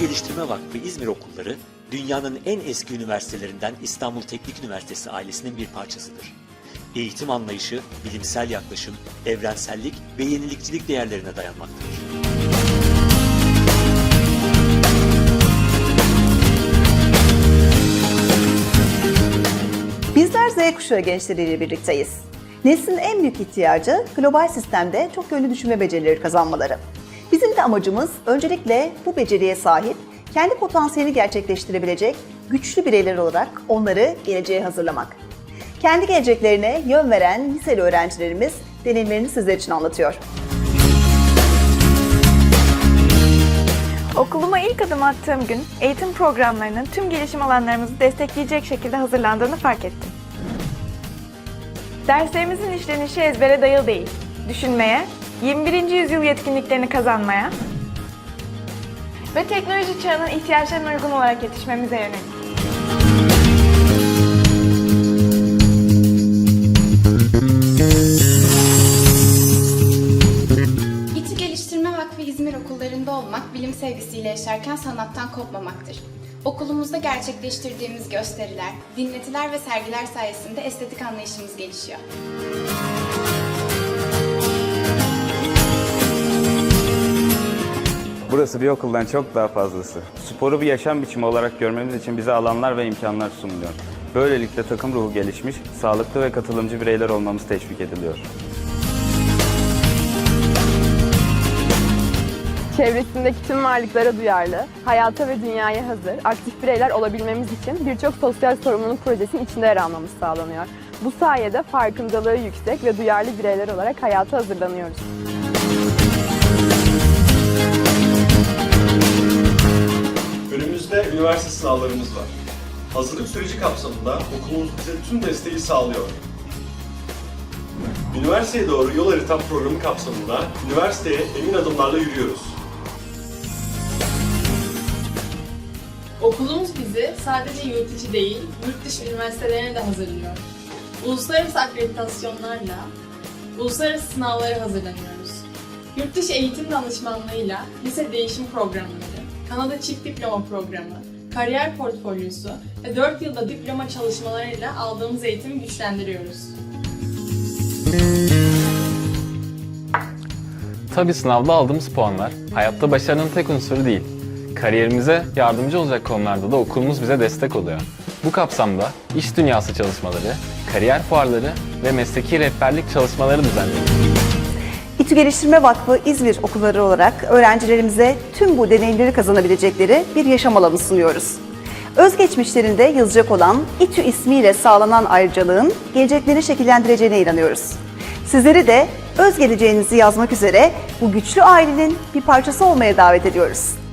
Geliştirme Vakfı İzmir Okulları, dünyanın en eski üniversitelerinden İstanbul Teknik Üniversitesi ailesinin bir parçasıdır. Eğitim anlayışı, bilimsel yaklaşım, evrensellik ve yenilikçilik değerlerine dayanmaktadır. Bizler Z kuşağı gençleriyle birlikteyiz. Neslin en büyük ihtiyacı global sistemde çok yönlü düşünme becerileri kazanmaları. Bizim de amacımız öncelikle bu beceriye sahip, kendi potansiyelini gerçekleştirebilecek güçlü bireyler olarak onları geleceğe hazırlamak. Kendi geleceklerine yön veren liseli öğrencilerimiz deneyimlerini sizler için anlatıyor. Okuluma ilk adım attığım gün eğitim programlarının tüm gelişim alanlarımızı destekleyecek şekilde hazırlandığını fark ettim. Derslerimizin işlenişi ezbere dayalı değil, düşünmeye, 21. yüzyıl yetkinliklerini kazanmaya ve teknoloji çağının ihtiyaçlarına uygun olarak yetişmemize yönelik. İTÜ Geliştirme Vakfı İzmir okullarında olmak, bilim sevgisiyle yaşarken sanattan kopmamaktır. Okulumuzda gerçekleştirdiğimiz gösteriler, dinletiler ve sergiler sayesinde estetik anlayışımız gelişiyor. Burası bir okuldan çok daha fazlası. Sporu bir yaşam biçimi olarak görmemiz için bize alanlar ve imkanlar sunuluyor. Böylelikle takım ruhu gelişmiş, sağlıklı ve katılımcı bireyler olmamız teşvik ediliyor. Çevresindeki tüm varlıklara duyarlı, hayata ve dünyaya hazır, aktif bireyler olabilmemiz için birçok sosyal sorumluluk projesinin içinde yer almamız sağlanıyor. Bu sayede farkındalığı yüksek ve duyarlı bireyler olarak hayata hazırlanıyoruz. Önümüzde üniversite sınavlarımız var. Hazırlık süreci kapsamında okulumuz bize tüm desteği sağlıyor. Üniversiteye doğru yol haritam programı kapsamında üniversiteye emin adımlarla yürüyoruz. Okulumuz bizi sadece yurt içi değil, yurt dışı üniversitelerine de hazırlıyor. Uluslararası akreditasyonlarla, uluslararası sınavlara hazırlanıyoruz. Yurt dışı eğitim danışmanlığıyla lise değişim programları, Kanada çift diploma programı, kariyer portfolyosu ve 4 yılda diploma çalışmalarıyla aldığımız eğitimi güçlendiriyoruz. Tabi sınavda aldığımız puanlar hayatta başarının tek unsuru değil. Kariyerimize yardımcı olacak konularda da okulumuz bize destek oluyor. Bu kapsamda iş dünyası çalışmaları, kariyer fuarları ve mesleki rehberlik çalışmaları düzenliyoruz. İTÜ Geliştirme Vakfı İzmir okulları olarak öğrencilerimize tüm bu deneyimleri kazanabilecekleri bir yaşam alanı sunuyoruz. Özgeçmişlerinde yazacak olan İTÜ ismiyle sağlanan ayrıcalığın gelecekleri şekillendireceğine inanıyoruz. Sizleri de öz geleceğinizi yazmak üzere bu güçlü ailenin bir parçası olmaya davet ediyoruz.